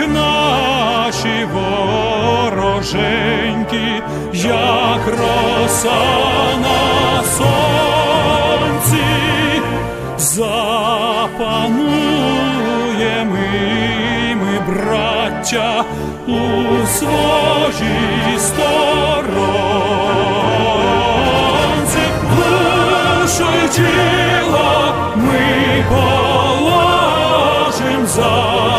Згинуть наші вороженьки, як роса на сонці, запануємо і ми, браття, у своїй сторонці, душу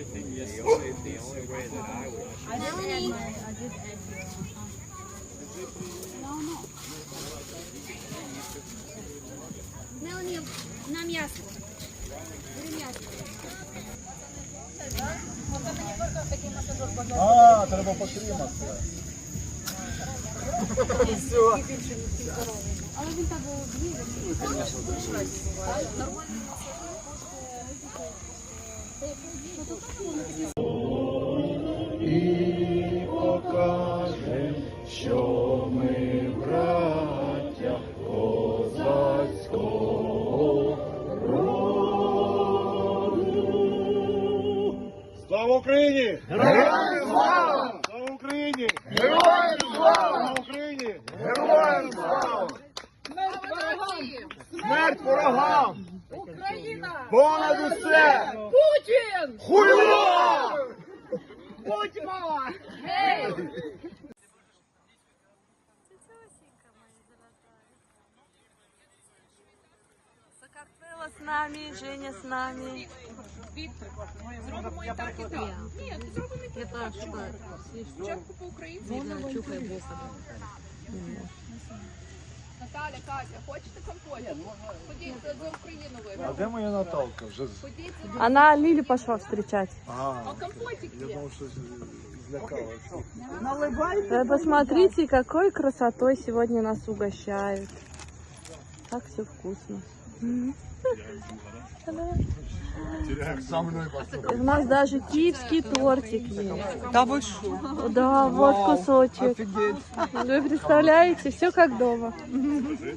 just transferred everything yesterday. The only way that I would. Мелані, на м'ясо. Бери м'ясо. А, треба потримати. Але він так дві. І покаже, що ми браття козацького роду. Слава Україні! Героям слава! Слава Україні! Героям слава! Слава Україні! Героям слава! Смерть ворогам! Україна! Понад усе! Путін! Хуйло! Будьмо! Гей! С нами, Женя с нами. Зробимо і так, і так. Ні, ти зробимо і так. Спочатку по-українськи. Наталя, Катя, хочете компотик? Ходіть, за за Україну А вип'ємо. де моя Наталка? Вже з- Ходіть, за- Она Лилю пошла встречать. а а, компотик я є. думав, що злякалася. Э, Посмотрите, какой красотой сегодня нас угощают. Так все вкусно. У нас даже киевский тортик есть. Да вы что? Да, вот кусочек. Вы представляете, все как дома.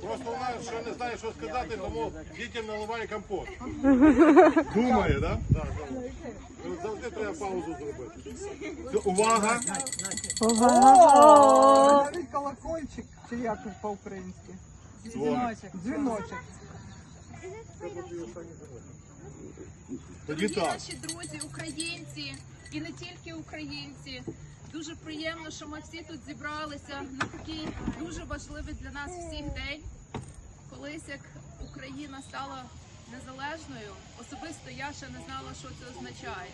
Просто вона ще не знає, що сказати, тому дітям наливає компот. Думає, так? Да? Завжди треба паузу зробити. Увага! Ого. колокольчик, чи як по-українськи? Дзвоник. Дзвіночок. Дорогі так. наші друзі, українці і не тільки українці. Дуже приємно, що ми всі тут зібралися на такий дуже важливий для нас всіх день. Колись як Україна стала незалежною, особисто я ще не знала, що це означає.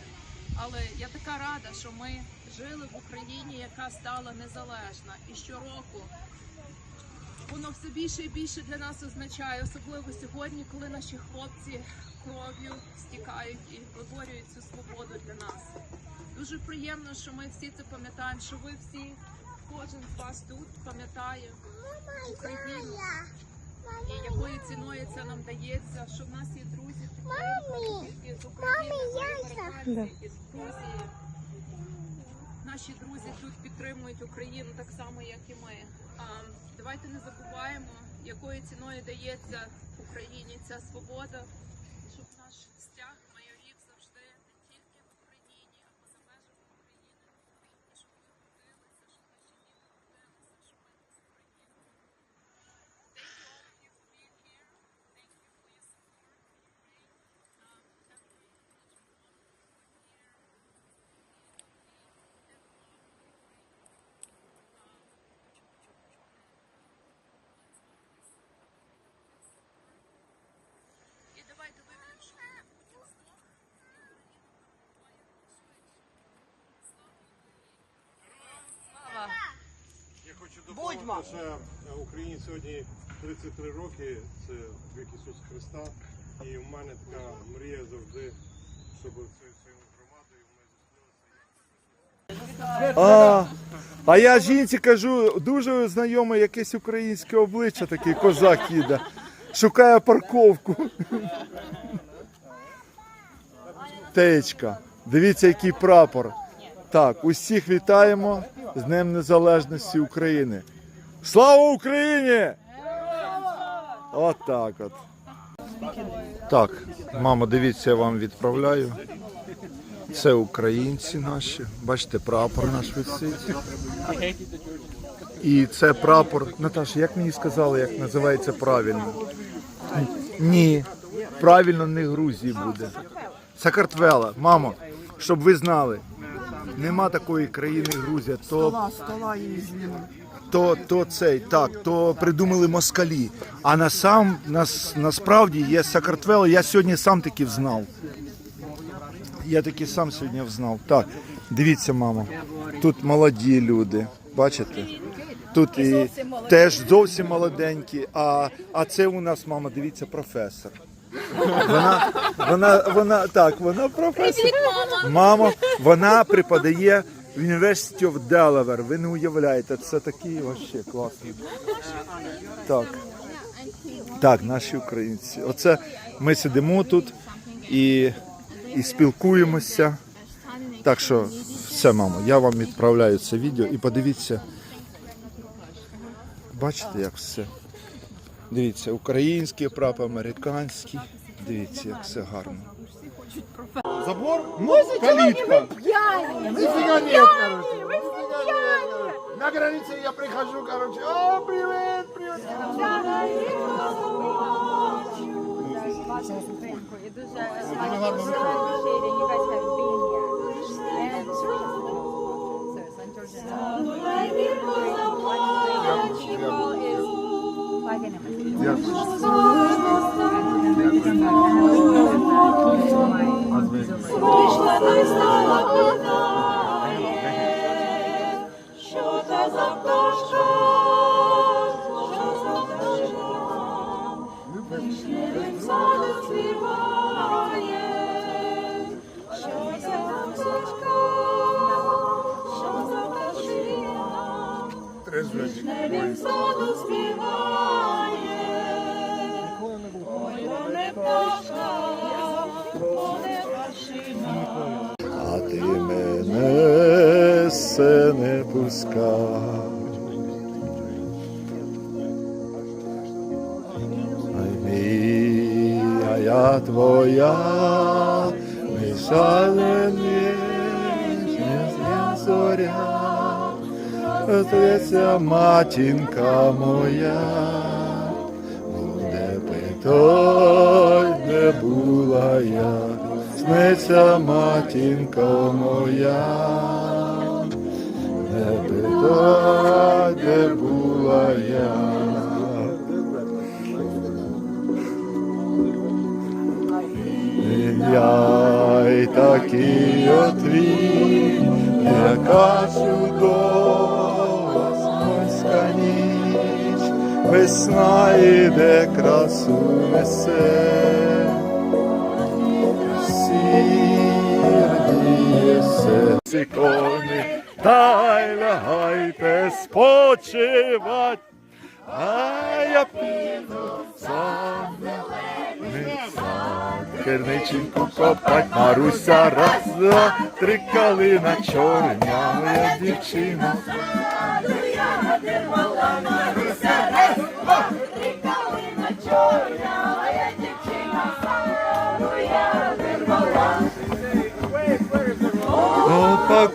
Але я така рада, що ми жили в Україні, яка стала незалежна. І щороку воно все більше і більше для нас означає, особливо сьогодні, коли наші хлопці кров'ю стікають і виборюють цю свободу для нас. Дуже приємно, що ми всі це пам'ятаємо, що ви всі кожен з вас тут пам'ятає Україну і якою ціною це нам дається, що в нас є друзі підтримки з України, з американці, із Грузії. Наші друзі тут підтримують Україну так само, як і ми. Давайте не забуваємо, якою ціною дається Україні ця свобода, щоб наш стяг майорів завжди не тільки в Україні, а поза межами України. І щоб ми гордилися, щоб наші діти гордилися, що ми з України. Thank you all of you for being here. Thank you for your support for Ukraine. Um, have a great І давайте вип'ємо швидко. Я доповнити, е, Україні сьогодні 33 роки, це вік Ісуса Христа. І в мене така мрія завжди, щоб цією своєю громадою ми зустрілися. А, а я жінці кажу, дуже знайоме якесь українське обличчя, такий козак їде. Шукає парковку. Теєчка, дивіться, який прапор. Так, усіх вітаємо з Днем Незалежності України. Слава Україні! От так от. Так, мамо, дивіться, я вам відправляю. Це українці наші. Бачите, прапор наш висить. І це прапор. Наташа, як мені сказали, як називається правильно? Ні. Правильно не Грузії буде. Сакартвела. Мамо, щоб ви знали, нема такої країни Грузія. То, Стола її зніми. То, то цей, так, то придумали москалі. А на сам, нас, насправді є Сакартвела. Я сьогодні сам таки взнав. Я таки сам сьогодні взнав. Так, дивіться, мамо, тут молоді люди, бачите? Тут і теж зовсім молоденькі. А, а це у нас, мама, дивіться, професор. Вона, вона, вона, так, вона професор. Мамо, вона преподає University of Delaware. Ви не уявляєте, це такий вообще класний. Так. Так, наші українці. Оце ми сидимо тут і, і спілкуємося. Так що, все, мамо, я вам відправляю це відео і подивіться. Бачите, як все. Дивіться, український прапор, американський. Дивіться, як все гарно. Забор? Ну, калитка. Нифига нет, короче. Нифига нет. На границе я прихожу, короче. О, привет, привет. Що це за пташка? Що за пташка? Вишневим садом співає. Що за пташка? Що за пташина? Вишневим садом співає. А ти мене все не пускай. Ай мій, я твоя, ми шалені, не зоря, Зветься матінка моя, буде питой, де була я, сниться матінка моя, не питай, де була я. Я й такий отвій, яка чудова смольська ніч, весна іде красу несе, всі радіє все. Ці кони, та лягайте спочивать, а я піду сам. Керниченьку копать, Маруся, раз, два, три калина чорня, дівчина. Копа,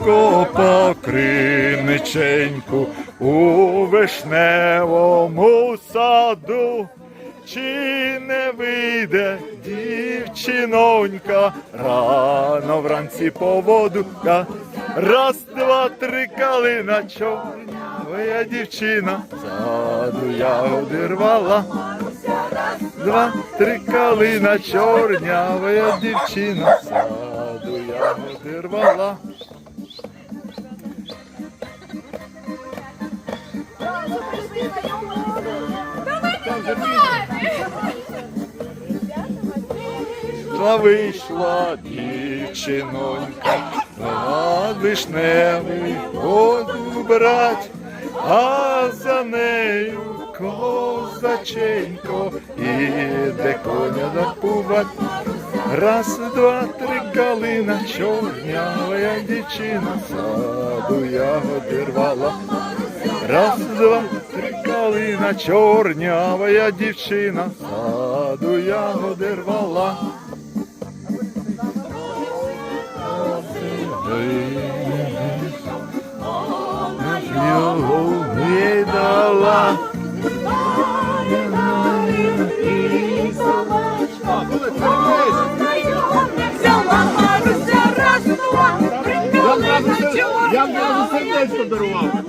копа, криниченьку у вишневому саду. Чи не вийде дівчинонька рано вранці по воду? Раз, два, три калина чорня, дівчина, саду ягоди рвала. Два, три калина чорнявая дівчина, саду ягоди рвала. Та вийшла дівчинонька, на вишневий воду брать, а за нею козаченько іде коня напувать. Раз, два, три калина чорнявая дівчина, саду ягоди рвала. Раз, два, три калина чорнявая дівчина, саду ягоди рвала. Його не дала. Я вам сердечко дарував.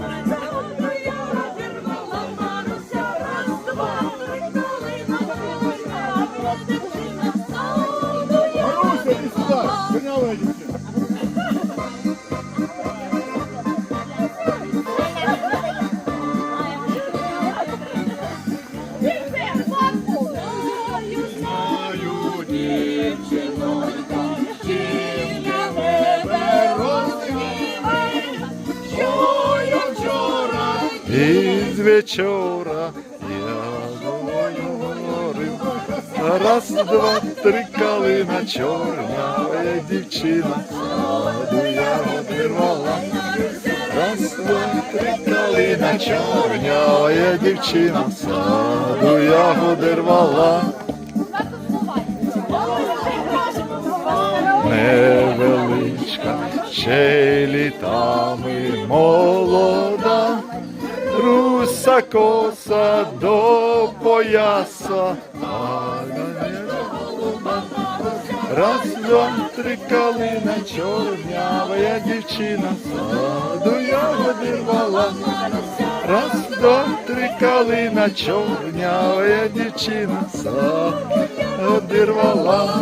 Вечора я говорив, раз, два, три калина чорня, дівчина, саду ягоди рвала. Раз, два, три калина чорня, дівчина, саду ягоди рвала. Невеличка, ще літами молода, руса коса до пояса. Раз, два, три калина чорнявая дівчина, саду ягоди рвала. Раз, два, три калина чорнявая дівчина, саду рвала.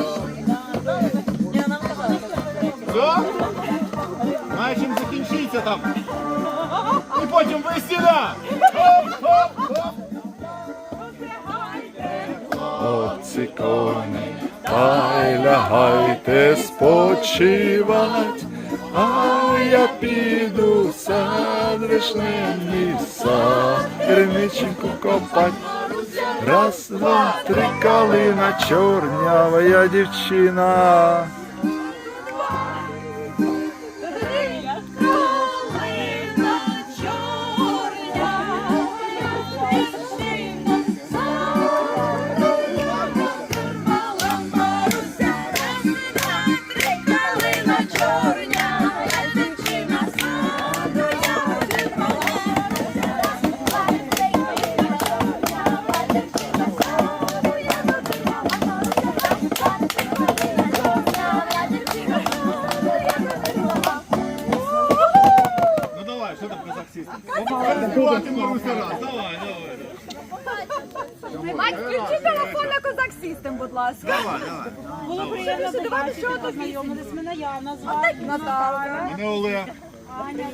Все? Закінчиться там. Потім весіля. Хлопці коні, та й лягайте спочивать, а я піду сад вишневий сад, копать. Раз, два, три калина чорнявая дівчина.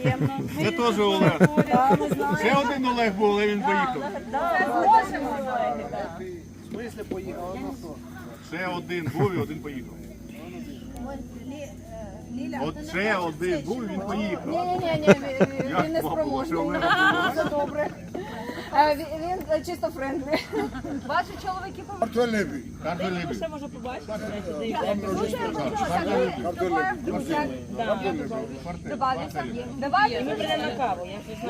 Ємна. Це теж Олег. Ще один Олег був, але він поїхав. В смислі поїхав? Ще один був і один поїхав. От ще один був і він поїхав. Ні-ні-ні, Він не спроможний. Це добре. Е, Він він чисто френдлі. Ваші чоловіки. Добавиться? Давайте. Ми прямо на каву.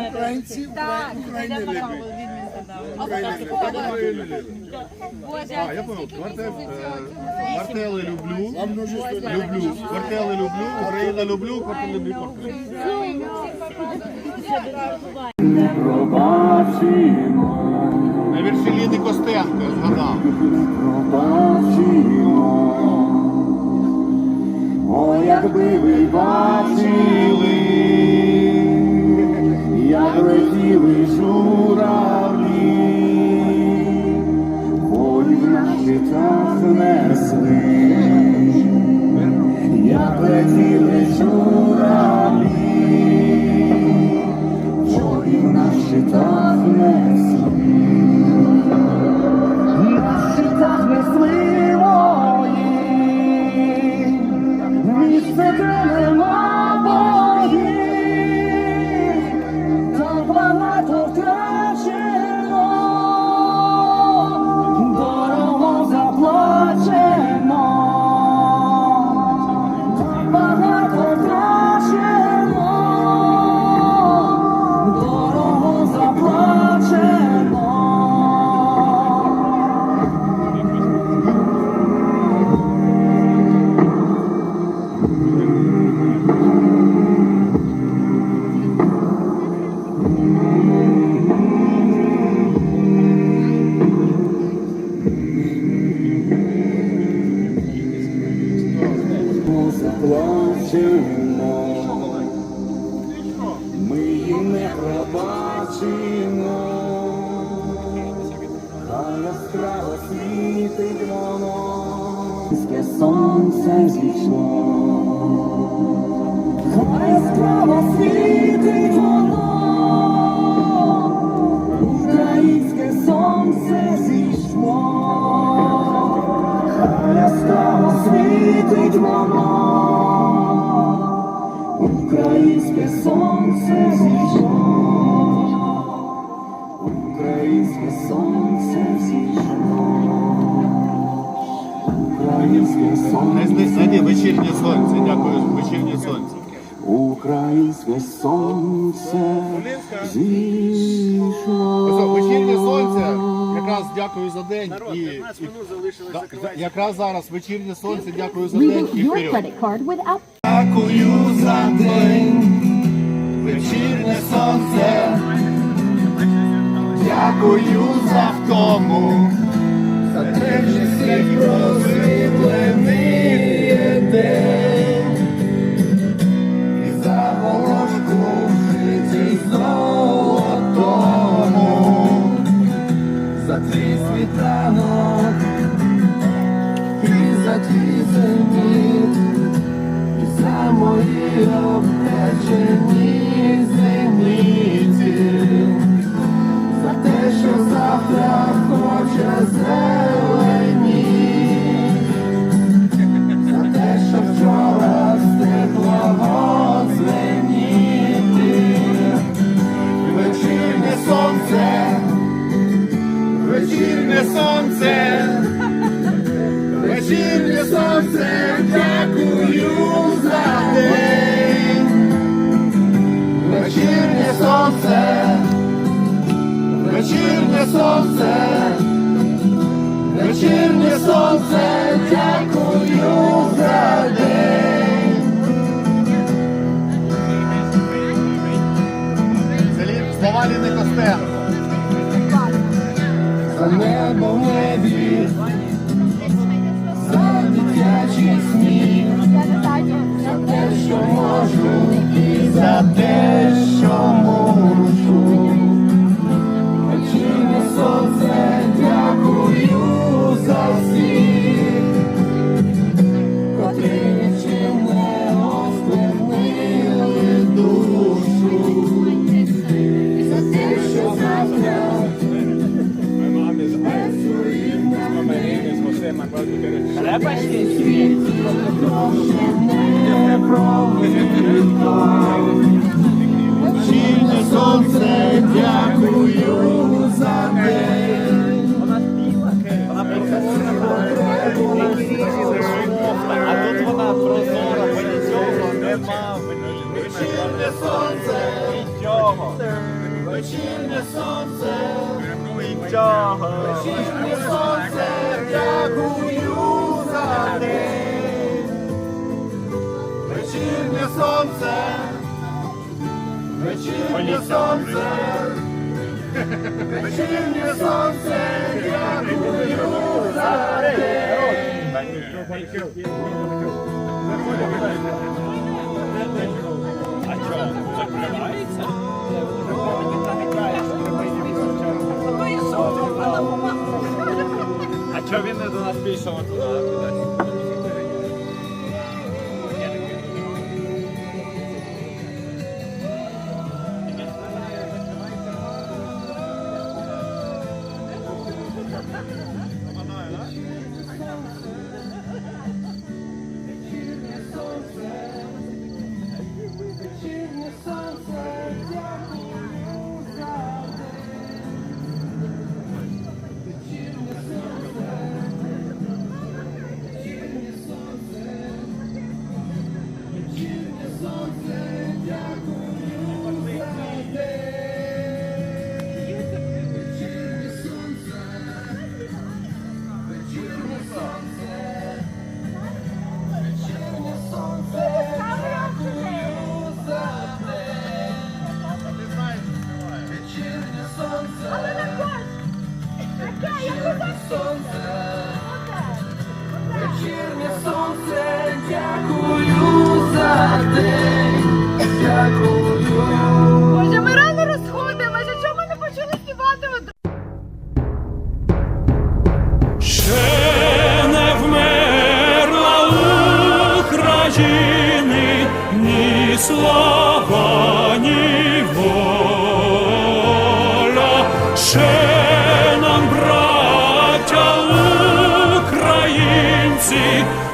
Українці, Так, Україні любить. Обов'язково. А, я понял. Квартели люблю. Люблю. Квартели люблю. Україна люблю. Квартели люблю. На вірші Ліни Костенко, я згадав. О, якби ви бачили, як летіли журавлі, волі на щитах несли, як летіли журавлі, волі на щитах несли, яскраво світить воно, Українське сонце зійшло, хай яскраво світить воно, українське сонце зійшло. Хай яскраво світить воно, українське сонце зійшло, сонце, вечірнє сонце. Дякую. Вечірнє сонце. українське сонце зійшло. Вечірнє сонце. Якраз дякую за день. І, і, Да, за- якраз зараз вечірнє сонце. Дякую за день і вперед. Дякую за день, вечірнє сонце. Дякую за втому, за те, що світ просвітлений день. І за ворожку в житті золотому, за твій світанок і за твій зеніт. І за мої обречені слова Ліни Костенко. За небо в небі, Треба ще? Треба ще? Вечірнє сонце, вечірнє сонце, дякую за день. А чого він не до нас пішов туди?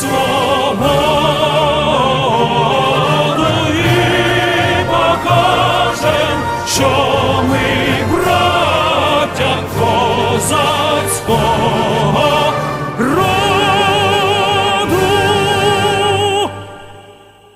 положим за нашу свободу.